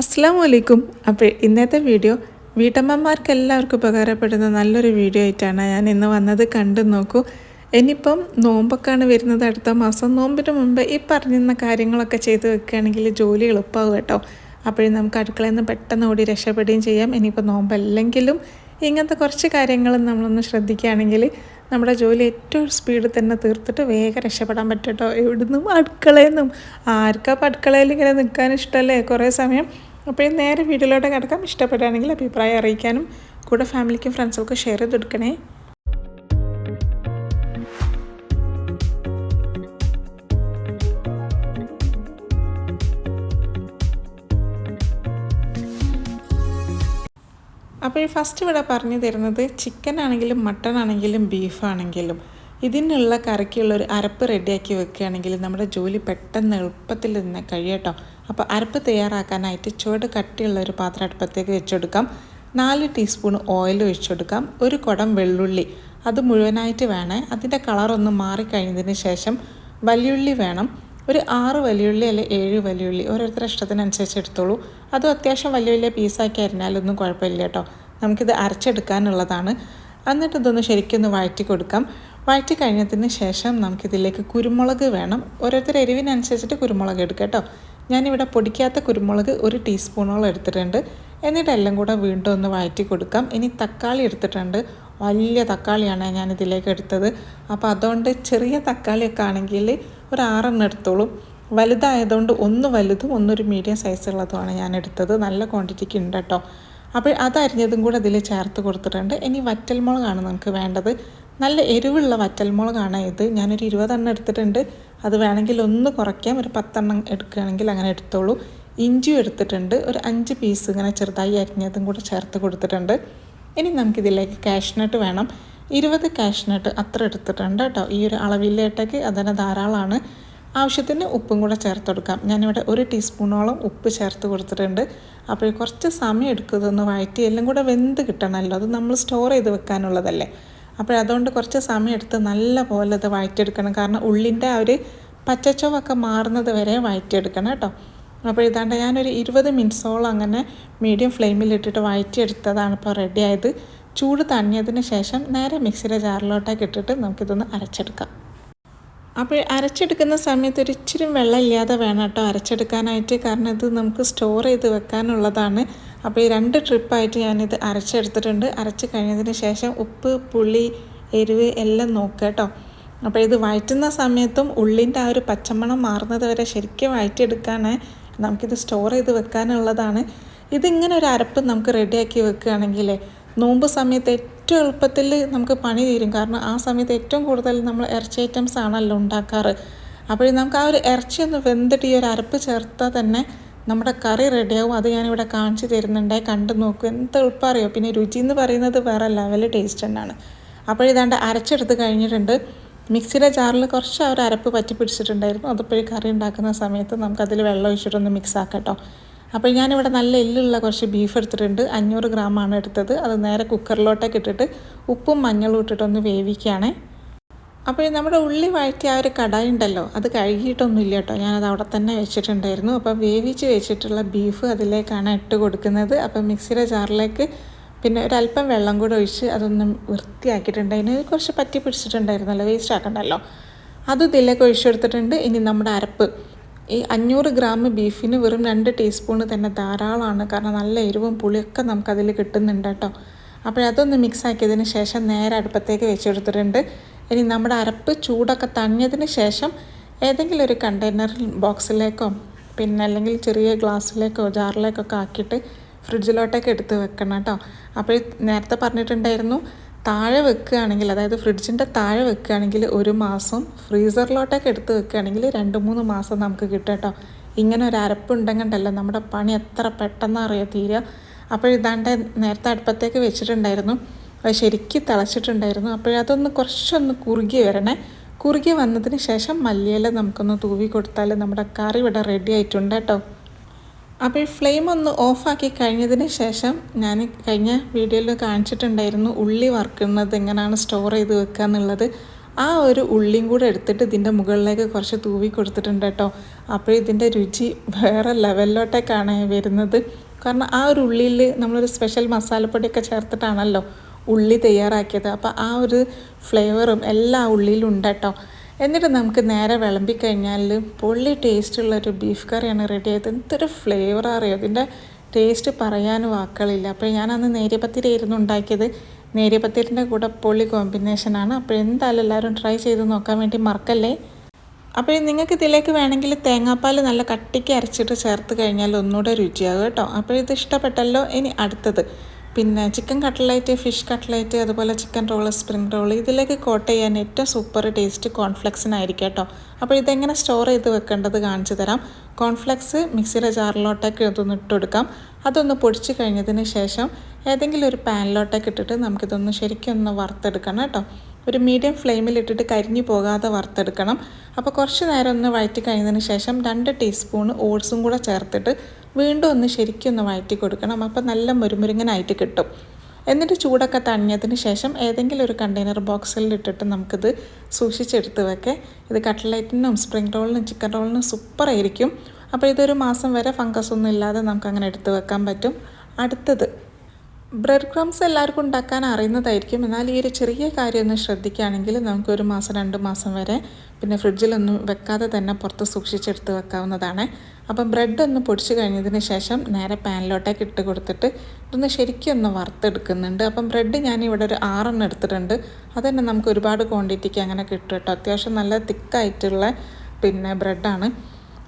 അസ്സാം വലൈക്കും അപ്പോൾ ഇന്നത്തെ വീഡിയോ വീട്ടമ്മമാർക്ക് എല്ലാവർക്കും ഉപകാരപ്പെടുന്ന നല്ലൊരു വീഡിയോ ആയിട്ടാണ് ഞാൻ ഇന്ന് വന്നത്. കണ്ടു നോക്കൂ. ഇനിയിപ്പം നോമ്പൊക്കെയാണ് വരുന്നത്. അടുത്ത മാസം നോമ്പിന് മുമ്പ് ഈ പറഞ്ഞിരുന്ന കാര്യങ്ങളൊക്കെ ചെയ്ത് വെക്കുകയാണെങ്കിൽ ജോലി എളുപ്പമാകും കേട്ടോ. അപ്പോഴും നമുക്ക് അടുക്കളയിൽ നിന്ന് പെട്ടെന്ന് ഓടി രക്ഷപ്പെടുകയും ചെയ്യാം. ഇനിയിപ്പോൾ നോമ്പല്ലെങ്കിലും ഇങ്ങനത്തെ കുറച്ച് കാര്യങ്ങളും നമ്മളൊന്ന് ശ്രദ്ധിക്കുകയാണെങ്കിൽ നമ്മുടെ ജോലി ഏറ്റവും സ്പീഡിൽ തന്നെ തീർത്തിട്ട് വേഗം രക്ഷപ്പെടാൻ പറ്റട്ടോ. എവിടുന്നും അടുക്കളയിൽ നിന്നും ആർക്കാ ഇപ്പം അടുക്കളയിൽ ഇങ്ങനെ നിൽക്കാൻ ഇഷ്ടമല്ലേ? കുറേ സമയം. അപ്പോഴും നേരെ വീട്ടിലോട്ട് കിടക്കാം. ഇഷ്ടപ്പെടുകയാണെങ്കിൽ അഭിപ്രായം അറിയിക്കാനും കൂടെ ഫാമിലിക്കും ഫ്രണ്ട്സുകൾക്കും ഷെയർ ചെയ്ത് കൊടുക്കണേ. അപ്പോൾ ഈ ഫസ്റ്റ് ഇവിടെ പറഞ്ഞു തരുന്നത് ചിക്കൻ ആണെങ്കിലും മട്ടൺ ആണെങ്കിലും ബീഫ് ആണെങ്കിലും ഇതിനുള്ള കറിക്കുള്ള ഒരു അരപ്പ് റെഡിയാക്കി വെക്കുകയാണെങ്കിൽ നമ്മുടെ ജോലി പെട്ടെന്ന് എളുപ്പത്തിൽ തന്നെ കഴിയട്ടോ അപ്പോൾ അരപ്പ് തയ്യാറാക്കാനായിട്ട് ചുവട് കട്ടിയുള്ള ഒരു പാത്രം അടുപ്പത്തേക്ക് വെച്ചെടുക്കാം. നാല് ടീസ്പൂൺ ഓയിൽ ഒഴിച്ചെടുക്കാം. ഒരു കുടം വെള്ളുള്ളി അത് മുഴുവനായിട്ട് വേണേ. അതിന്റെ കളറൊന്ന് മാറിക്കഴിഞ്ഞതിന് ശേഷം വലിയുള്ളി വേണം. ഒരു ആറ് വലിയുള്ളി അല്ലെ ഏഴ് വലിയുള്ളി ഓരോരുത്തരുടെ ഇഷ്ടത്തിനനുസരിച്ച് എടുത്തോളൂ. അതും അത്യാവശ്യം വലിയ വലിയ പീസാക്കി അരിഞ്ഞാലൊന്നും കുഴപ്പമില്ല കേട്ടോ. നമുക്കിത് അരച്ചെടുക്കാനുള്ളതാണ്. എന്നിട്ട് ഇതൊന്ന് ശരിക്കൊന്ന് വഴറ്റി കൊടുക്കാം. വഴറ്റി കഴിഞ്ഞതിന് ശേഷം നമുക്കിതിലേക്ക് കുരുമുളക് വേണം. ഓരോരുത്തർ എരിവിനനുസരിച്ചിട്ട് കുരുമുളക് എടുക്കുക കേട്ടോ. ഞാനിവിടെ പൊടിക്കാത്ത കുരുമുളക് ഒരു ടീസ്പൂണോളം എടുത്തിട്ടുണ്ട്. എന്നിട്ട് എല്ലാം കൂടെ വീണ്ടും ഒന്ന് വഴറ്റി കൊടുക്കാം. ഇനി തക്കാളി എടുത്തിട്ടുണ്ട്. വലിയ തക്കാളിയാണ് ഞാനിതിലേക്ക് എടുത്തത്. അപ്പോൾ അതുകൊണ്ട് ചെറിയ തക്കാളിയൊക്കെ ആണെങ്കിൽ ഒരു ആറെണ്ണം എടുത്തോളും. വലുതായതുകൊണ്ട് ഒന്ന് വലുതും ഒന്നൊരു മീഡിയം സൈസുള്ളതുമാണ് ഞാൻ എടുത്തത്. നല്ല ക്വാണ്ടിറ്റിക്ക് ഉണ്ട് കേട്ടോ അപ്പോൾ അത് അരിഞ്ഞതും കൂടെ അതിൽ ചേർത്ത് കൊടുത്തിട്ടുണ്ട്. ഇനി വറ്റൽമുളകാണ് നമുക്ക് വേണ്ടത്. നല്ല എരിവുള്ള വറ്റൽമുളകാണ് ഇത്. ഞാനൊരു ഇരുപതെണ്ണം എടുത്തിട്ടുണ്ട്. അത് വേണമെങ്കിൽ ഒന്ന് കുറയ്ക്കാം. ഒരു പത്തെണ്ണം എടുക്കുകയാണെങ്കിൽ അങ്ങനെ എടുത്തോളൂ. ഇഞ്ചിയും എടുത്തിട്ടുണ്ട്. ഒരു അഞ്ച് പീസ് ഇങ്ങനെ ചെറുതായി അരിഞ്ഞതും കൂടെ ചേർത്ത് കൊടുത്തിട്ടുണ്ട്. ഇനി നമുക്കിതിലേക്ക് കാഷ്നട്ട് വേണം. ഇരുപത് കാഷ്നട്ട് അത്ര എടുത്തിട്ടുണ്ട് കേട്ടോ. ഈ ഒരു അളവിലേട്ടേക്ക് അതിന് ധാരാളമാണ്. ആവശ്യത്തിന് ഉപ്പും കൂടെ ചേർത്ത് കൊടുക്കാം. ഞാനിവിടെ ഒരു ടീസ്പൂണോളം ഉപ്പ് ചേർത്ത് കൊടുത്തിട്ടുണ്ട്. അപ്പോൾ കുറച്ച് സമയം എടുക്കുന്നതൊന്ന് വഴറ്റി എല്ലാം കൂടെ വെന്ത് കിട്ടണമല്ലോ. അത് നമ്മൾ സ്റ്റോർ ചെയ്ത് വെക്കാനുള്ളതല്ലേ. അപ്പോൾ അതുകൊണ്ട് കുറച്ച് സമയം എടുത്ത് നല്ല പോലെ അത് വഴറ്റിയെടുക്കണം. കാരണം ഉള്ളിന്റെ ആ ഒരു പച്ചച്ചവൊക്കെ മാറുന്നത് വരെ വഴറ്റിയെടുക്കണം കേട്ടോ. അപ്പോൾ ഇതാണ്ട് ഞാനൊരു ഇരുപത് മിനിറ്റ്സോളം അങ്ങനെ മീഡിയം ഫ്ലെയിമിലിട്ടിട്ട് വഴറ്റിയെടുത്തതാണ് ഇപ്പോൾ റെഡി ആയത്. ചൂട് തണിഞ്ഞതിന് ശേഷം നേരെ മിക്സിയുടെ ജാറിലോട്ടേക്ക് ഇട്ടിട്ട് നമുക്കിതൊന്ന് അരച്ചെടുക്കാം. അപ്പോൾ അരച്ചെടുക്കുന്ന സമയത്ത് ഒരു ഇച്ചിരി വെള്ളം ഇല്ലാതെ വേണം കേട്ടോ അരച്ചെടുക്കാനായിട്ട്. കാരണം ഇത് നമുക്ക് സ്റ്റോർ ചെയ്ത് വെക്കാനുള്ളതാണ്. അപ്പോൾ ഈ രണ്ട് ട്രിപ്പായിട്ട് ഞാനിത് അരച്ചെടുത്തിട്ടുണ്ട്. അരച്ച് കഴിഞ്ഞതിന് ശേഷം ഉപ്പ് പുളി എരിവ് എല്ലാം നോക്കുക കേട്ടോ. അപ്പോൾ ഇത് വഴറ്റുന്ന സമയത്തും ഉള്ളിന്റെ ആ ഒരു പച്ചമണം മാറുന്നത് വരെ ശരിക്കും വഴറ്റിയെടുക്കാണ് നമുക്കിത് സ്റ്റോർ ചെയ്ത് വെക്കാനുള്ളതാണ്. ഇതിങ്ങനെ ഒരു അരപ്പ് നമുക്ക് റെഡിയാക്കി വെക്കുകയാണെങ്കിൽ നോമ്പ് സമയത്ത് ഏറ്റവും എളുപ്പത്തിൽ നമുക്ക് പണി തീരും. കാരണം ആ സമയത്ത് ഏറ്റവും കൂടുതൽ നമ്മൾ ഇറച്ചി ഐറ്റംസ് ആണല്ലോ ഉണ്ടാക്കാറ്. അപ്പോൾ നമുക്ക് ആ ഒരു ഇറച്ചി ഒന്ന് വെന്തിട്ട് ഈ ഒരു അരപ്പ് ചേർത്താൽ തന്നെ നമ്മുടെ കറി റെഡിയാവും. അത് ഞാനിവിടെ കാണിച്ചു തരുന്നുണ്ടായി കണ്ടു നോക്കും. എന്ത് എളുപ്പം അറിയോ? പിന്നെ രുചി എന്ന് പറയുന്നത് വേറെ ലെവൽ ടേസ്റ്റ് തന്നെയാണ്. അപ്പോൾ ഇതാണ്ട് അരച്ചെടുത്ത് കഴിഞ്ഞിട്ടുണ്ട്. മിക്സിയുടെ ജാറിൽ കുറച്ച് ആ ഒരു അരപ്പ് പറ്റി പിടിച്ചിട്ടുണ്ടായിരുന്നു. അതിപ്പോൾ കറി ഉണ്ടാക്കുന്ന സമയത്ത് നമുക്കതിൽ വെള്ളം ഒഴിച്ചിട്ടൊന്ന് മിക്സ് ആക്കാം കേട്ടോ അപ്പോൾ ഞാനിവിടെ നല്ല എല്ലുള്ള കുറച്ച് ബീഫ് എടുത്തിട്ടുണ്ട്. അഞ്ഞൂറ് ഗ്രാമാണ് എടുത്തത്. അത് നേരെ കുക്കറിലോട്ടൊക്കെ ഇട്ടിട്ട് ഉപ്പും മഞ്ഞളും ഇട്ടിട്ടൊന്ന് വേവിക്കുകയാണേ. അപ്പോൾ നമ്മുടെ ഉള്ളി വഴറ്റിയ ആ ഒരു കടായി ഉണ്ടല്ലോ അത് കഴുകിയിട്ടൊന്നുമില്ല കേട്ടോ. ഞാനത് അവിടെ തന്നെ വെച്ചിട്ടുണ്ടായിരുന്നു. അപ്പോൾ വേവിച്ച് വെച്ചിട്ടുള്ള ബീഫ് അതിലേക്കാണ് ഇട്ട് കൊടുക്കുന്നത്. അപ്പോൾ മിക്സിയുടെ ജാറിലേക്ക് പിന്നെ ഒരല്പം വെള്ളം കൂടെ ഒഴിച്ച് അതൊന്ന് വൃത്തിയാക്കിയിട്ടുണ്ടായിരുന്നു കുറച്ച് പറ്റി പിടിച്ചിട്ടുണ്ടായിരുന്നല്ലോ വേസ്റ്റ് ആക്കണ്ടല്ലോ. അത് ഇതിലേക്ക് ഒഴിച്ചെടുത്തിട്ടുണ്ട് ഇനി നമ്മുടെ അരപ്പ്. ഈ അഞ്ഞൂറ് ഗ്രാം ബീഫിന് വെറും രണ്ട് ടീസ്പൂൺ തന്നെ ധാരാളമാണ്. കാരണം നല്ല എരിവും പുളിയൊക്കെ നമുക്കതിൽ കിട്ടുന്നുണ്ട് കേട്ടോ. അപ്പോഴതൊന്ന് മിക്സ് ആക്കിയതിന് ശേഷം നേരെ അടുപ്പത്തേക്ക് വെച്ചെടുത്തിട്ടുണ്ട്. ഇനി നമ്മുടെ അരപ്പ് ചൂടൊക്കെ തണിഞ്ഞതിന് ശേഷം ഏതെങ്കിലും ഒരു കണ്ടെയ്നർ ബോക്സിലേക്കോ പിന്നെ അല്ലെങ്കിൽ ചെറിയ ഗ്ലാസ്സിലേക്കോ ജാറിലേക്കൊക്കെ ആക്കിയിട്ട് ഫ്രിഡ്ജിലോട്ടൊക്കെ എടുത്ത് വെക്കണം കേട്ടോ. അപ്പോൾ നേരത്തെ പറഞ്ഞിട്ടുണ്ടായിരുന്നു താഴെ വെക്കുകയാണെങ്കിൽ അതായത് ഫ്രിഡ്ജിന്റെ താഴെ വെക്കുകയാണെങ്കിൽ ഒരു മാസം ഫ്രീസറിലോട്ടൊക്കെ എടുത്ത് വെക്കുകയാണെങ്കിൽ രണ്ട് മൂന്ന് മാസം നമുക്ക് കിട്ടും കേട്ടോ. ഇങ്ങനെ ഒരു അരപ്പുണ്ടെങ്കിണ്ടല്ലോ നമ്മുടെ പണി എത്ര പെട്ടെന്ന് അറിയാം തീരുക. അപ്പോൾ ഇതാണ്ട് നേരത്തെ അടുപ്പത്തേക്ക് വെച്ചിട്ടുണ്ടായിരുന്നു. അത് ശരിക്കും തിളച്ചിട്ടുണ്ടായിരുന്നു. അപ്പോഴതൊന്ന് കുറച്ചൊന്ന് കുറുകി വരണേ. കുറുകി വന്നതിന് ശേഷം മല്ലിയില നമുക്കൊന്ന് തൂവി കൊടുത്താൽ നമ്മുടെ കറി ഇവിടെ റെഡി ആയിട്ടുണ്ട് കേട്ടോ. അപ്പോൾ ഫ്ലെയിം ഒന്ന് ഓഫാക്കി കഴിഞ്ഞതിന് ശേഷം ഞാൻ കഴിഞ്ഞ വീഡിയോയിൽ കാണിച്ചിട്ടുണ്ടായിരുന്നു ഉള്ളി വറുക്കുന്നത് എങ്ങനെയാണ് സ്റ്റോർ ചെയ്ത് വെക്കുക എന്നുള്ളത്. ആ ഒരു ഉള്ളിയും കൂടെ എടുത്തിട്ട് ഇതിന്റെ മുകളിലേക്ക് കുറച്ച് തൂവി കൊടുത്തിട്ടുണ്ട് കേട്ടോ. അപ്പോൾ ഇതിന്റെ രുചി വേറെ ലെവലിലോട്ടേക്കാണ് വരുന്നത്. കാരണം ആ ഒരു ഉള്ളിയിൽ നമ്മളൊരു സ്പെഷ്യൽ മസാലപ്പൊടിയൊക്കെ ചേർത്തിട്ടാണല്ലോ ഉള്ളി തയ്യാറാക്കിയത്. അപ്പോൾ ആ ഒരു ഫ്ലേവറും എല്ലാ ഉള്ളിയിലും ഉണ്ട് കേട്ടോ. എന്നിട്ട് നമുക്ക് നേരെ വിളമ്പി കഴിഞ്ഞാൽ പൊള്ളി ടേസ്റ്റുള്ള ഒരു ബീഫ് കറിയാണ് റെഡി ആയത്. എന്തൊരു ഫ്ലേവർ അറിയോ? ഇതിന്റെ ടേസ്റ്റ് പറയാൻ വാക്കുകളില്ല. അപ്പോൾ ഞാനന്ന് അന്ന് നേരിയപ്പത്തിരിയായിരുന്നു ഉണ്ടാക്കിയത്. നേരിയപ്പത്തിരിന്റെ കൂടെ പൊള്ളി കോമ്പിനേഷനാണ് അപ്പോൾ എന്തായാലും എല്ലാവരും ട്രൈ ചെയ്ത് നോക്കാൻ വേണ്ടി മറക്കല്ലേ? അപ്പോൾ നിങ്ങൾക്ക് ഇതിലേക്ക് വേണമെങ്കിൽ തേങ്ങാപ്പാൽ നല്ല കട്ടിക്ക് അരച്ചിട്ട് ചേർത്ത് കഴിഞ്ഞാൽ ഒന്നുകൂടെ രുചിയാകും കേട്ടോ. അപ്പോൾ ഇത് ഇഷ്ടപ്പെട്ടല്ലോ. ഇനി അടുത്തത്. പിന്നെ ചിക്കൻ കട്ട്ലേറ്റ് ഫിഷ് കട്ട്ലേറ്റ് അതുപോലെ ചിക്കൻ റോൾ സ്പ്രിംഗ് റോൾ ഇതിലേക്ക് കോട്ട് ചെയ്യാൻ ഏറ്റവും സൂപ്പർ ടേസ്റ്റ് കോൺഫ്ലെക്സിനായിരിക്കും കേട്ടോ. അപ്പോൾ ഇതെങ്ങനെ സ്റ്റോർ ചെയ്ത് വെക്കേണ്ടത് കാണിച്ചു തരാം. കോൺഫ്ലെക്സ് മിക്സിയുടെ ജാറിലോട്ടേക്ക് ഇതൊന്ന് ഇട്ട് കൊടുക്കാം. അതൊന്ന് പൊടിച്ച് കഴിഞ്ഞതിന് ശേഷം ഏതെങ്കിലും ഒരു പാനിലോട്ടേക്ക് ഇട്ടിട്ട് നമുക്കിതൊന്ന് ശരിക്കും ഒന്ന് വറുത്തെടുക്കണം കേട്ടോ. ഒരു മീഡിയം ഫ്ലെയിമിൽ ഇട്ടിട്ട് കരിഞ്ഞു പോകാതെ വറുത്തെടുക്കണം. അപ്പോൾ കുറച്ച് നേരം ഒന്ന് വഴറ്റി കഴിഞ്ഞതിന് ശേഷം രണ്ട് ടീസ്പൂൺ ഓട്സും കൂടെ ചേർത്തിട്ട് വീണ്ടും ഒന്ന് ശരിക്കും ഒന്ന് വഴറ്റി കൊടുക്കണം. അപ്പോൾ നല്ല മുരുമുരുങ്ങനായിട്ട് കിട്ടും. എന്നിട്ട് ചൂടൊക്കെ തണിഞ്ഞതിന് ശേഷം ഏതെങ്കിലും ഒരു കണ്ടെയ്നർ ബോക്സിൽ ഇട്ടിട്ട് നമുക്കിത് സൂക്ഷിച്ചെടുത്ത് വെക്കെ. ഇത് കട്ട്ലൈറ്റിനും സ്പ്രിംഗ് റോളിനും ചിക്കൻ റോളിനും സൂപ്പറായിരിക്കും അപ്പോൾ ഇതൊരു മാസം വരെ ഫംഗസ് ഒന്നും ഇല്ലാതെ നമുക്ക് അങ്ങനെ എടുത്ത് വെക്കാൻ പറ്റും. അടുത്തത് ബ്രെഡ് ക്രംസ് എല്ലാവർക്കും ഉണ്ടാക്കാൻ അറിയുന്നതായിരിക്കും. എന്നാൽ ഈ ഒരു ചെറിയ കാര്യം ഒന്ന് ശ്രദ്ധിക്കുകയാണെങ്കിൽ നമുക്കൊരു മാസം രണ്ട് മാസം വരെ പിന്നെ ഫ്രിഡ്ജിലൊന്നും വെക്കാതെ തന്നെ പുറത്ത് സൂക്ഷിച്ചെടുത്ത് വെക്കാവുന്നതാണ്. അപ്പം ബ്രെഡ് ഒന്ന് പൊടിച്ച് കഴിഞ്ഞതിന് ശേഷം നേരെ പാനിലോട്ടേക്ക് ഇട്ട് കൊടുത്തിട്ട് ഇതൊന്ന് ശരിക്കും ഒന്ന് വറുത്തെടുക്കുന്നുണ്ട്. അപ്പം ബ്രെഡ് ഞാൻ ഇവിടെ ഒരു ആറെണ്ണം എടുത്തിട്ടുണ്ട്. അതന്നെ നമുക്ക് ഒരുപാട് ക്വാണ്ടിറ്റിക്ക് അങ്ങനെ കിട്ടും കേട്ടോ. അത്യാവശ്യം നല്ല തിക്കായിട്ടുള്ള പിന്നെ ബ്രെഡാണ്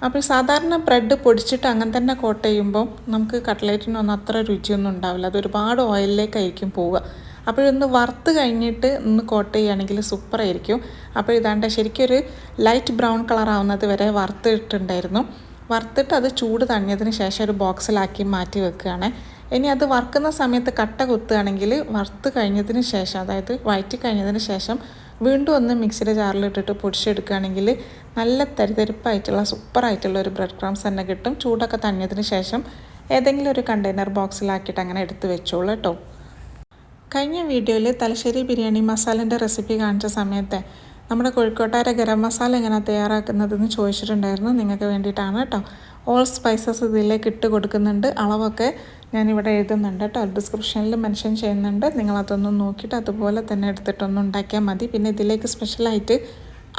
അപ്പോൾ സാധാരണ ബ്രെഡ് പൊടിച്ചിട്ട് അങ്ങനെ തന്നെ കോട്ട് ചെയ്യുമ്പോൾ നമുക്ക് കട്ട്ലേറ്റിനൊന്നും അത്ര രുചിയൊന്നും ഉണ്ടാവില്ല. അത് ഒരുപാട് ഓയിലിലേക്കായിരിക്കും പോവുക. അപ്പോഴൊന്ന് വറുത്ത് കഴിഞ്ഞിട്ട് ഒന്ന് കോട്ട് ചെയ്യുകയാണെങ്കിൽ സൂപ്പറായിരിക്കും അപ്പോൾ ഇതാണ്ട് ശരിക്കും ഒരു ലൈറ്റ് ബ്രൗൺ കളർ ആവുന്നത് വരെ വറുത്തിട്ടുണ്ടായിരുന്നു. വറുത്തിട്ട് അത് ചൂട് തണിഞ്ഞതിന് ശേഷം ഒരു ബോക്സിലാക്കി മാറ്റി വെക്കുകയാണ്. ഇനി അത് വറുക്കുന്ന സമയത്ത് കട്ട കുത്തുകയാണെങ്കിൽ വറുത്ത് കഴിഞ്ഞതിന് ശേഷം അതായത് വഴറ്റി കഴിഞ്ഞതിന് ശേഷം വീണ്ടും ഒന്ന് മിക്സിയുടെ ജാറിലിട്ടിട്ട് പൊടിച്ചെടുക്കുകയാണെങ്കിൽ നല്ല തരിതരിപ്പായിട്ടുള്ള സൂപ്പറായിട്ടുള്ള ഒരു ബ്രെഡ് ക്രംസ് തന്നെ കിട്ടും. ചൂടൊക്കെ തന്നതിന് ശേഷം ഏതെങ്കിലും ഒരു കണ്ടെയ്നർ ബോക്സിലാക്കിയിട്ട് അങ്ങനെ എടുത്ത് വെച്ചോളൂ കേട്ടോ. കഴിഞ്ഞ വീഡിയോയിൽ തലശ്ശേരി ബിരിയാണി മസാലന്റെ റെസിപ്പി കാണിച്ച സമയത്ത് നമ്മുടെ കോഴിക്കോട്ടുകാരെ ഗരം മസാല എങ്ങനെയാണ് തയ്യാറാക്കുന്നതെന്ന് ചോദിച്ചിട്ടുണ്ടായിരുന്നു. നിങ്ങൾക്ക് വേണ്ടിയിട്ടാണ് കേട്ടോ. ഓൾ സ്പൈസസ് ഇതിലേക്ക് ഇട്ട് കൊടുക്കുന്നുണ്ട്. അളവൊക്കെ ഞാനിവിടെ എഴുതുന്നുണ്ട് കേട്ടോ. ഡിസ്ക്രിപ്ഷനിൽ മെൻഷൻ ചെയ്യുന്നുണ്ട്. നിങ്ങളതൊന്ന് നോക്കിയിട്ട് അതുപോലെ തന്നെ എടുത്തിട്ടൊന്ന് ഉണ്ടാക്കിയാൽ മതി. പിന്നെ ഇതിലേക്ക് സ്പെഷ്യലായിട്ട്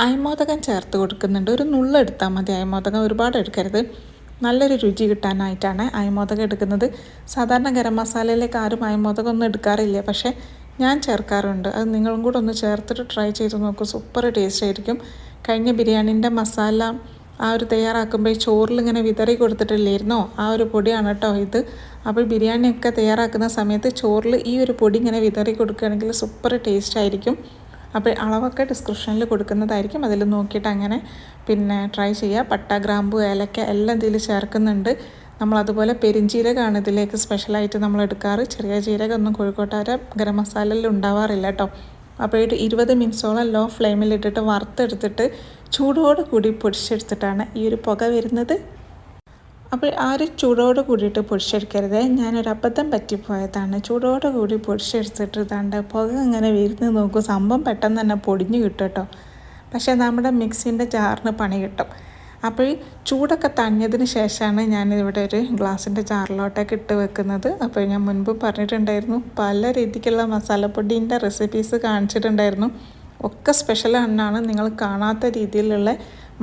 അയമോദകം ചേർത്ത് കൊടുക്കുന്നുണ്ട്. ഒരു നുള്ളെടുത്താൽ മതി. അയമോദകം ഒരുപാട് എടുക്കരുത്. നല്ലൊരു രുചി കിട്ടാനായിട്ടാണ് അയമോദകം എടുക്കുന്നത്. സാധാരണ ഗരം മസാലയിലേക്ക് ആരും അയമോദകം ഒന്നും എടുക്കാറില്ല. പക്ഷേ ഞാൻ ചേർക്കാറുണ്ട്. അത് നിങ്ങളും കൂടെ ഒന്ന് ചേർത്തിട്ട് ട്രൈ ചെയ്ത് നോക്കൂ. സൂപ്പർ ടേസ്റ്റ് ആയിരിക്കും. കഴിഞ്ഞ ബിരിയാണീന്റെ മസാല ആ ഒരു തയ്യാറാക്കുമ്പോൾ ചോറിൽ ഇങ്ങനെ വിതറി കൊടുത്തിട്ടില്ലായിരുന്നോ? ആ ഒരു പൊടിയാണ് കേട്ടോ ഇത്. അപ്പോൾ ബിരിയാണിയൊക്കെ തയ്യാറാക്കുന്ന സമയത്ത് ചോറിൽ ഈ ഒരു പൊടി ഇങ്ങനെ വിതറി കൊടുക്കുകയാണെങ്കിൽ സൂപ്പർ ടേസ്റ്റ് ആയിരിക്കും. അപ്പോൾ അളവൊക്കെ ഡിസ്ക്രിപ്ഷനിൽ കൊടുക്കുന്നതായിരിക്കും. അതിൽ നോക്കിയിട്ട് അങ്ങനെ പിന്നെ ട്രൈ ചെയ്യുക. പട്ട ഗ്രാമ്പു ഏലക്ക എല്ലാം ഇതിൽ ചേർക്കുന്നുണ്ട്. നമ്മളതുപോലെ പെരിഞ്ചീരകമാണ് ഇതിലേക്ക് സ്പെഷ്യലായിട്ട് നമ്മൾ എടുക്കാറ്. ചെറിയ ജീരകമൊന്നും കോഴിക്കോട്ടുകാരെ ഗരം മസാലയിൽ ഉണ്ടാവാറില്ല കേട്ടോ. അപ്പോൾ ഒരു ഇരുപത് മിനിറ്റ്സോളം ലോ ഫ്ലെയിമിലിട്ടിട്ട് വറുത്തെടുത്തിട്ട് ചൂടോട് കൂടി പൊടിച്ചെടുത്തിട്ടാണ് ഈ ഒരു പുക വരുന്നത്. അപ്പോൾ ആ ഒരു ചൂടോട് കൂടിയിട്ട് പൊടിച്ചെടുക്കരുത്. ഞാനൊരു അബദ്ധം പറ്റിപ്പോയതാണ്. ചൂടോട് കൂടി പൊടിച്ചെടുത്തിട്ട് ഇതാണ്ട് പുക ഇങ്ങനെ വരുന്നത് നോക്കും. സംഭവം പെട്ടെന്ന് തന്നെ പൊടിഞ്ഞു കിട്ടും കേട്ടോ. പക്ഷേ നമ്മുടെ മിക്സിന്റെ ജാറിന് പണി കിട്ടും. അപ്പോൾ ഈ ചൂടൊക്കെ തണിഞ്ഞതിന് ശേഷമാണ് ഞാനിവിടെ ഒരു ഗ്ലാസിന്റെ ചാറിലോട്ടൊക്കെ ഇട്ട് വെക്കുന്നത്. അപ്പോൾ ഞാൻ മുൻപ് പറഞ്ഞിട്ടുണ്ടായിരുന്നു പല രീതിക്കുള്ള മസാലപ്പൊടിന്റെ റെസിപ്പീസ് കാണിച്ചിട്ടുണ്ടായിരുന്നു. ഒക്കെ സ്പെഷ്യൽ എന്നാണ് നിങ്ങൾ കാണാത്ത രീതിയിലുള്ള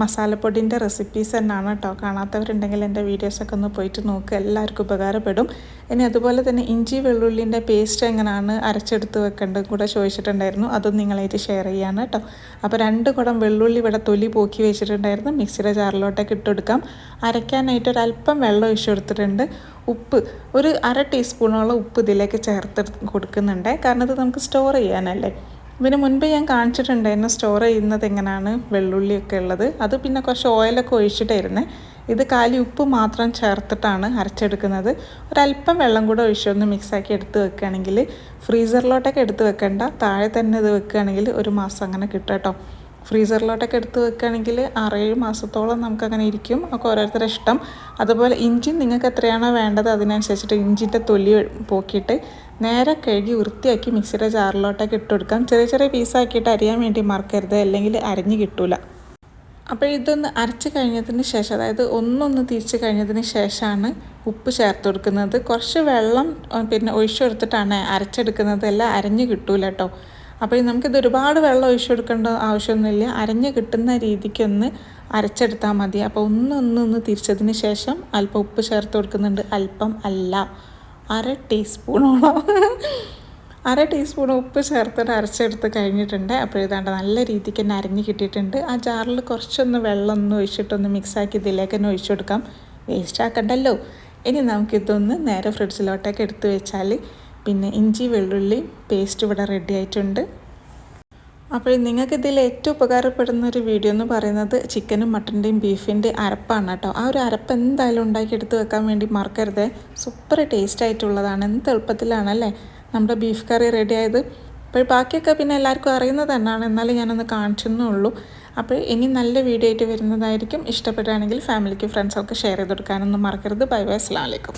മസാലപ്പൊടിന്റെ റെസിപ്പീസ് തന്നെയാണ് കേട്ടോ. കാണാത്തവരുണ്ടെങ്കിൽ എന്റെ വീഡിയോസൊക്കെ ഒന്ന് പോയിട്ട് നോക്കുക എല്ലാവർക്കും ഉപകാരപ്പെടും. ഇനി അതുപോലെ തന്നെ ഇഞ്ചി വെള്ളുള്ളിന്റെ പേസ്റ്റ് എങ്ങനെയാണ് അരച്ചെടുത്ത് വെക്കേണ്ടത് കൂടെ ചോദിച്ചിട്ടുണ്ടായിരുന്നു. അതും നിങ്ങളായിട്ട് ഷെയർ ചെയ്യാണ് കേട്ടോ. അപ്പോൾ രണ്ട് കുടം വെള്ളുള്ളി ഇവിടെ തൊലി പോക്കി വെച്ചിട്ടുണ്ടായിരുന്നു. മിക്സിയുടെ ജാറിലോട്ടൊക്കെ ഇട്ടെടുക്കാം. അരയ്ക്കാനായിട്ട് ഒരല്പം വെള്ളം ഒഴിച്ചു കൊടുത്തിട്ടുണ്ട്. ഉപ്പ് ഒരു അര ടീസ്പൂണോളം ഉപ്പ് ഇതിലേക്ക് ചേർത്ത് കൊടുക്കുന്നുണ്ട്. കാരണം ഇത് നമുക്ക് സ്റ്റോർ ചെയ്യാനല്ലേ. ഇതിന് മുൻപ് ഞാൻ കാണിച്ചിട്ടുണ്ടായിരുന്നു സ്റ്റോർ ചെയ്യുന്നത് എങ്ങനെയാണ് വെള്ളുള്ളിയൊക്കെ ഉള്ളത്. അത് പിന്നെ കുറച്ച് ഓയിലൊക്കെ ഒഴിച്ചിട്ടായിരുന്നു. ഇത് കാലി ഉപ്പ് മാത്രം ചേർത്തിട്ടാണ് അരച്ചെടുക്കുന്നത്. ഒരല്പം വെള്ളം കൂടെ ഒഴിച്ചൊന്ന് മിക്സാക്കി എടുത്ത് വെക്കുകയാണെങ്കിൽ ഫ്രീസറിലോട്ടൊക്കെ എടുത്ത് വെക്കേണ്ട. താഴെ തന്നെ ഇത് വെക്കുകയാണെങ്കിൽ ഒരു മാസം അങ്ങനെ കിട്ടും കേട്ടോ. ഫ്രീസറിലോട്ടൊക്കെ എടുത്ത് വെക്കുകയാണെങ്കിൽ ആറേഴ് മാസത്തോളം നമുക്കങ്ങനെ ഇരിക്കും. ഒക്കെ ഓരോരുത്തരുടെ ഇഷ്ടം. അതുപോലെ ഇഞ്ചി നിങ്ങൾക്ക് എത്രയാണോ വേണ്ടത് അതിനനുസരിച്ചിട്ട് ഇഞ്ചിന്റെ തൊലി പോക്കിയിട്ട് നേരെ കഴുകി വൃത്തിയാക്കി മിക്സിയുടെ ജാറിലോട്ടൊക്കെ ഇട്ട് കൊടുക്കാം ചെറിയ ചെറിയ പീസാക്കിയിട്ട് അരിയാൻ വേണ്ടി മറക്കരുത് അല്ലെങ്കിൽ അരിഞ്ഞ് കിട്ടൂല. അപ്പോൾ ഇതൊന്ന് അരച്ച് കഴിഞ്ഞതിന് ശേഷം അതായത് ഒന്നൊന്ന് തിരിച്ച് കഴിഞ്ഞതിന് ശേഷമാണ് ഉപ്പ് ചേർത്ത് കൊടുക്കുന്നത്. കുറച്ച് വെള്ളം പിന്നെ ഒഴിച്ചെടുത്തിട്ടാണ് അരച്ചെടുക്കുന്നത്. എല്ലാം അരഞ്ഞ് കിട്ടൂല കേട്ടോ. അപ്പോൾ നമുക്കിത് ഒരുപാട് വെള്ളം ഒഴിച്ചു കൊടുക്കേണ്ട ആവശ്യമൊന്നുമില്ല. അരഞ്ഞ് കിട്ടുന്ന രീതിക്കൊന്ന് അരച്ചെടുത്താൽ മതി. അപ്പോൾ ഒന്നൊന്നൊന്ന് തിരിച്ചതിന് ശേഷം അല്പം ഉപ്പ് ചേർത്ത് കൊടുക്കുന്നുണ്ട്. അല്പം അല്ല. അര ടീസ്പൂണോളം. അര ടീസ്പൂൺ ഉപ്പ് ചേർത്തിട്ട് അരച്ചെടുത്ത് കഴിഞ്ഞിട്ടുണ്ട്. അപ്പോൾ ഇതാണ്ട് നല്ല രീതിക്ക് തന്നെ അരിഞ്ഞ് കിട്ടിയിട്ടുണ്ട്. ആ ജാറിൽ കുറച്ചൊന്ന് വെള്ളം ഒന്ന് ഒഴിച്ചിട്ടൊന്ന് മിക്സാക്കി ഇതിലേക്ക് തന്നെ ഒഴിച്ചു കൊടുക്കാം. വേസ്റ്റ് ആക്കണ്ടല്ലോ. ഇനി നമുക്കിതൊന്ന് നേരെ ഫ്രിഡ്ജിലോട്ടേക്ക് എടുത്ത് വെച്ചാൽ പിന്നെ ഇഞ്ചി വെള്ളുള്ളി പേസ്റ്റ് ഇവിടെ റെഡി ആയിട്ടുണ്ട്. അപ്പോൾ നിങ്ങൾക്ക് ഇതിൽ ഏറ്റവും ഉപകാരപ്പെടുന്ന ഒരു വീഡിയോ എന്ന് പറയുന്നത് ചിക്കനും മട്ടന്റെയും ബീഫിന്റെ അരപ്പാണ് കേട്ടോ. ആ ഒരു അരപ്പ് എന്തായാലും ഉണ്ടാക്കി എടുത്ത് വെക്കാൻ വേണ്ടി മറക്കരുത്. സൂപ്പർ ടേസ്റ്റ് ആയിട്ടുള്ളതാണ് എന്ത് എളുപ്പത്തിലാണല്ലേ നമ്മുടെ ബീഫ് കറി റെഡി ആയത്. അപ്പോൾ ബാക്കിയൊക്കെ പിന്നെ എല്ലാവർക്കും അറിയുന്നത് തന്നെയാണ്. എന്നാലും ഞാനൊന്ന് കാണിച്ചെന്നേ ഉള്ളൂ അപ്പോൾ ഇനി നല്ല വീഡിയോ ആയിട്ട് വരുന്നതായിരിക്കും. ഇഷ്ടപ്പെടുകയാണെങ്കിൽ ഫാമിലിക്ക് ഫ്രണ്ട്സൊക്കെ ഷെയർ ചെയ്ത് കൊടുക്കാനൊന്നും മറക്കരുത്. ബൈ ബൈ അസ്സാം വലൈക്കും